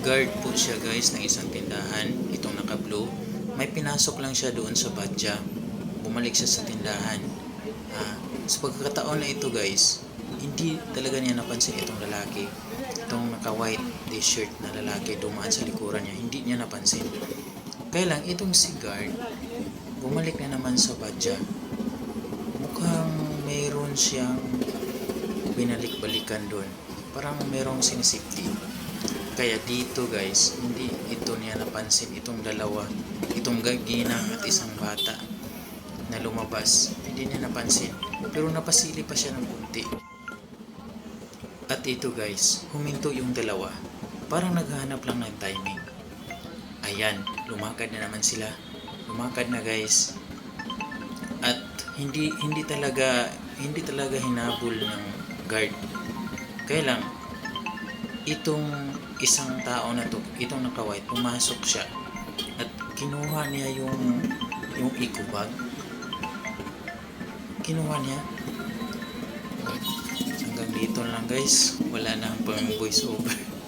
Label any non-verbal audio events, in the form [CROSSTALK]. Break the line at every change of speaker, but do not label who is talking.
guard po siya guys ng isang tindahan. Itong naka-blue. May pinasok lang siya doon sa badya. Bumalik siya sa tindahan. Ah, sa pagkakataon na ito guys, hindi talaga niya napansin itong lalaki. Itong naka-white t-shirt na lalaki dumaan sa likuran niya. Hindi niya napansin. Kaya lang, itong si guard, bumalik na naman sa badya. Mukhang mayroon siyang binalik-balikan doon. Parang merong sinisipti. Kaya dito guys, hindi ito niya napansin itong dalawa, itong gaginang at isang bata na lumabas. Hindi niya napansin. Pero napasili pa siya ng kunti. At ito guys, huminto yung dalawa. Parang naghahanap lang ng timing. Ayan, lumakad na naman sila. Lumakad na guys. At hindi hindi talaga hindi talaga hinabol ng guard. Kaya lang itong isang tao na to, itong naka-white, pumasok siya at kinuha niya yung yung eco bag. Kinuha niya. Hanggang dito lang guys. Wala nang pang voice over. [LAUGHS]